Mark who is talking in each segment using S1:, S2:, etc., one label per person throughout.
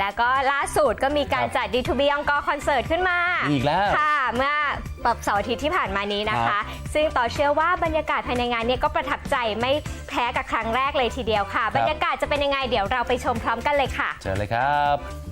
S1: แล้วก็ล่าสุดก็มีการ
S2: ครับ
S1: จัด D2B องกอคอนเสิร์ตขึ้นมา
S2: อีกแล้ว
S1: ค่ะ เมื่อแบบเสาร์อาทิตย์ที่ผ่านมานี้นะคะ ซึ่งต่อเชื่อว่าบรรยากาศภายในงานเนี้ก็ประทับใจไม่แพ้กับครั้งแรกเลยทีเดียวค่ะ บรรยากาศจะเป็นยังไงเดี๋ยวเราไปชมพร้อมกันเลยค่ะ
S2: เชิญเลยครับ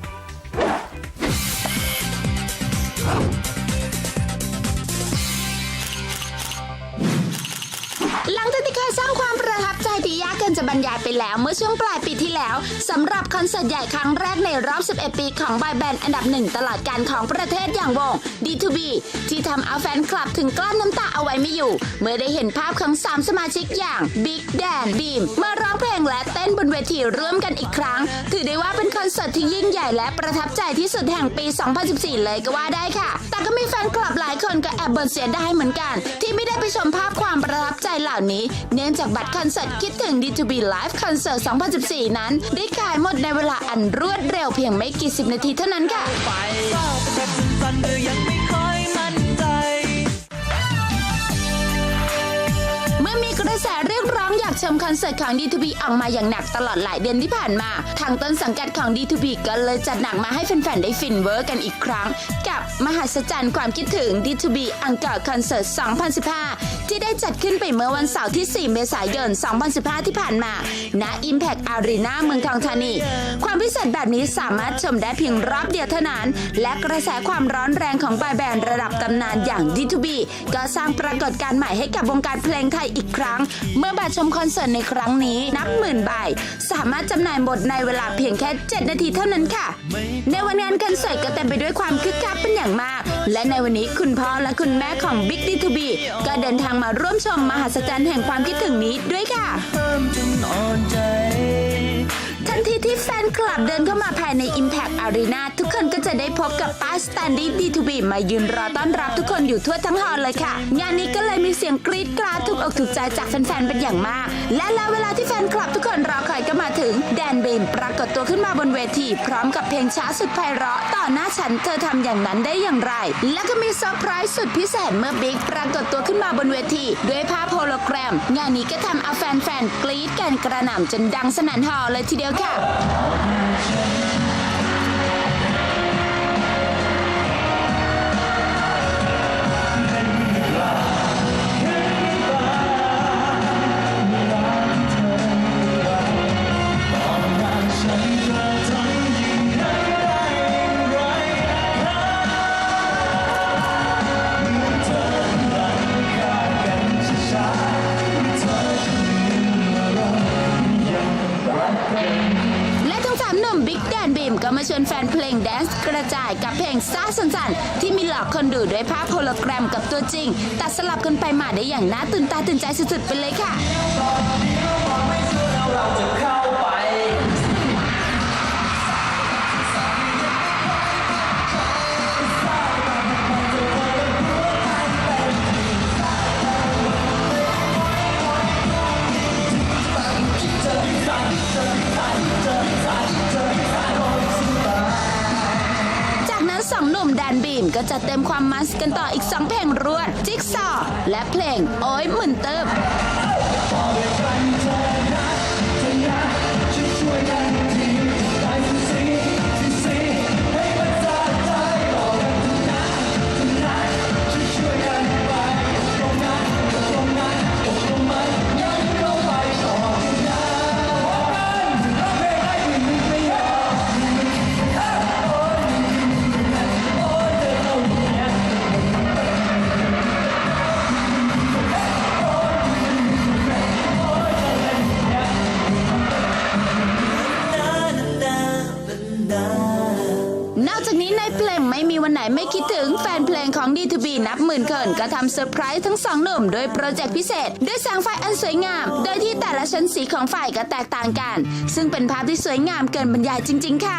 S3: จะบรรยายไปแล้วเมื่อช่วงปลายปีที่แล้วสำหรับคอนเสิร์ตใหญ่ครั้งแรกในรอบ 11 ปีของบอยแบนด์อันดับหนึ่งตลอดการของประเทศอย่างวง D2B ที่ทำเอาแฟนคลับถึงกลั้นน้ำตาเอาไว้ไม่อยู่ เมื่อได้เห็นภาพของ 3 สมาชิกอย่าง Big Dan Beam มาร้องเพลงและเต้นบนเวทีร่วมกันอีกครั้ง ถือได้ว่าเป็นคอนเสิร์ตที่ยิ่งใหญ่และประทับใจที่สุดแห่งปี 2014 เลยก็ว่าได้ค่ะ แต่ก็มีแฟนคลับหลายคนก็แอบบ่นเสียดายเหมือนกัน ที่ไม่ได้ไปชมภาพความประทับใจเหล่านี้ เนื่องจากบัตรคอนเสิร์ตคิดถึง D2B Live Concert 2014 นั้น ได้ขายหมดในเวลาอันรวดเร็วเพียงไม่กี่สิบนาทีเท่านั้นค่ะ
S4: ต้องอยา
S3: กชมคอนเสิร์ตของ D2B ออกมาอย่างหนักตลอดหลายเดือนที่ผ่านมา ทางต้นสังกัดของ D2B ก็เลยจัดหนักมาให้แฟนๆ ได้ฟินเวอร์กันอีกครั้ง กับมหัศจรรย์ความคิดถึง D2B อังกอร์คอนเสิร์ต 2015 ที่ได้จัดขึ้นไปเมื่อวันเสาร์ที่ 4 เมษายน 2015 ที่ผ่านมา ณ Impact Arena เมืองทองธานี ความพิเศษแบบนี้สามารถชมได้เพียงรอบเดียวเท่านั้น และกระแสความร้อนแรงของบอยแบนด์ระดับตำนานอย่าง D2B ก็สร้างปรากฏการณ์ใหม่ให้กับวงการเพลงไทยอีกครั้ง เมื่อบัตรชมคอนเสิร์ตในครั้งนี้นับหมื่นใบสามารถจำหน่ายหมดในเวลาเพียงแค่ 7 นาทีเท่านั้นค่ะ ในวันงานคอนเสิร์ตก็เต็มไปด้วยความคึกคักเป็นอย่างมาก และในวันนี้คุณพ่อและคุณแม่ของ Big D2B ก็เดินทางมาร่วมชมมหัศจรรย์แห่งความคิดถึงนี้ด้วยค่ะ
S4: เพิ่มจนอ่อนใจ
S3: ทันทีที่แฟน คลับเดินเข้ามาภายใน Impact Arena ทุกคนก็จะได้พบกับป้ายสแตนดี้ D2B มายืนรอต้อนรับทุกคนอยู่ทั่วทั้งฮอลเลยค่ะ งานนี้ก็เลยมีเสียงกรี๊ดกราดถูกอกถูกใจจากแฟนๆเป็นอย่างมาก และแล้วเวลาที่แฟนคลับทุกคนรอคอยก็มาถึง แดนเบมปรากฏตัวขึ้นมาบนเวที พร้อมกับเพลงช้าสุดไพเราะ ต่อหน้าฉันเธอทำอย่างนั้นได้อย่างไร และก็มีเซอร์ไพรส์สุดพิเศษเมื่อบิ๊กปรากฏตัวขึ้นมาบนเวที ด้วยภาพโฮโลแกรม งานนี้ก็ทำเอาแฟนๆกรี๊ดกันกระหน่ำจนดังสนั่นฮอลเลยทีเดียวค่ะแบิ๊กแดนบีมก็มาชวนแฟนเพลงแดนซ์กระจายกับเพลงซ่าสันๆ ที่มีหลอกคนดูด้วยภาพโฮโลแกรมกับตัวจริง ตัดสลับกันไปมาได้อย่างน่าตื่นตาตื่นใจสุดๆไปเลยค่ะ ก็จะเต็มความมันส์กันต่ออีกสองเพลงรวด จิ๊กซอ และเพลงโอ้ยหมื่นเติม ไม่ไม่คิดถึงแฟนเพลงของ D2B นับหมื่นเกินก็ทำเซอร์ไพรส์ทั้งสองหนุ่มโดยโปรเจกต์พิเศษ ด้วยแสงไฟอันสวยงาม โดยที่แต่ละชั้นสีของไฟก็แตกต่างกัน ซึ่งเป็นภาพที่สวยงามเกินบรรยายจริง ๆ ค่ะ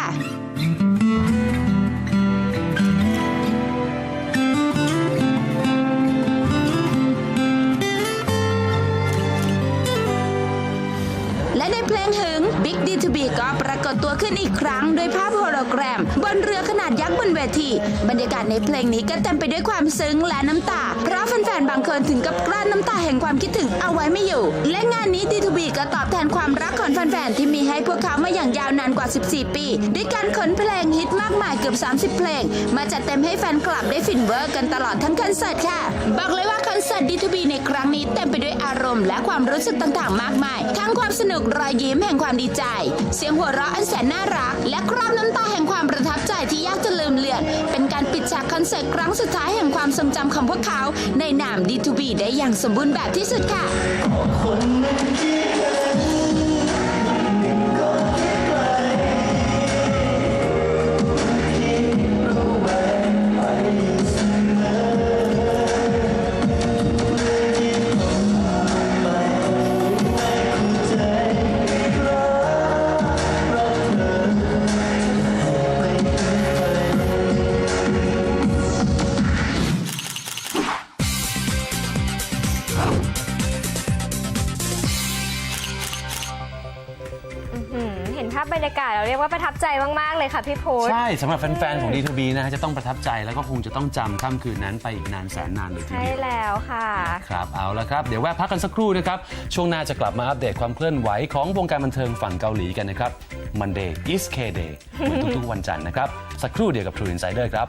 S3: และในเพลงหึง Big D2B ก็ปรากฏตัวขึ้นอีกครั้งโดยภาพโฮโลแกรม บนเรือขนาดยักษ์บนเวที บรรยากาศในเพลงนี้ก็เต็มไปด้วยความซึ้งและน้ำตา เพราะแฟนๆ บางคนถึงกับกลั้นน้ำตาแห่งความคิดถึงเอาไว้ไม่อยู่ และงานนี้ D2B ก็ตอบแทนความรักของแฟนๆ ที่มีให้พวกเขามาอย่างยาวนานกว่า 14 ปี ด้วยการขนเพลงฮิตมากมายเกือบ 30 เพลง มาจัดเต็มให้แฟนคลับได้ฟินเวอร์กันตลอดทั้งคอนเสิร์ตค่ะ บอกเลยว่าคอนเสิร์ต D2B ในครั้งนี้เต็มไปด้วยอารมณ์และความรู้สึกต่างๆ มากมาย ทั้งความสนุกรอยยิ้มแห่งความดีใจ เสียงหัวเราะอันแสนน่ารัก และคราบน้ำตาแห่งความประทับใจที่ยากจะลืมเลือน เป็นการปิดฉากคอนเสิร์ตครั้งสุดท้ายแห่งความทรงจำของพวกเขา ในนาม D2B ได้อย่างสมบูรณ์แบบที่สุดค่ะ
S1: อืมเห็นภาพบรรยากาศเราเรียกว่าประทับใจมาก ๆ เลยค่ะพี่พุธ
S2: ใช่สำหรับแฟน ๆ ของ D2B นะฮะจะต้องประทับใจแล้วก็คงจะต้องจำค่ำคืนนั้นไปอีกนานแสนนานเลยที
S1: ใช่
S2: เดียว
S1: แล้วค่ะ
S2: ครับเอาละครับ เดี๋ยวแวะพักกันสักครู่นะครับ ช่วงหน้าจะกลับมาอัปเดตความเคลื่อนไหวของวงการบันเทิงฝั่งเกาหลีกันนะครับ Monday is K Day เหมือนทุกๆวันจันทร์นะครับ สักครู่เดียวกับ True Insider ครับ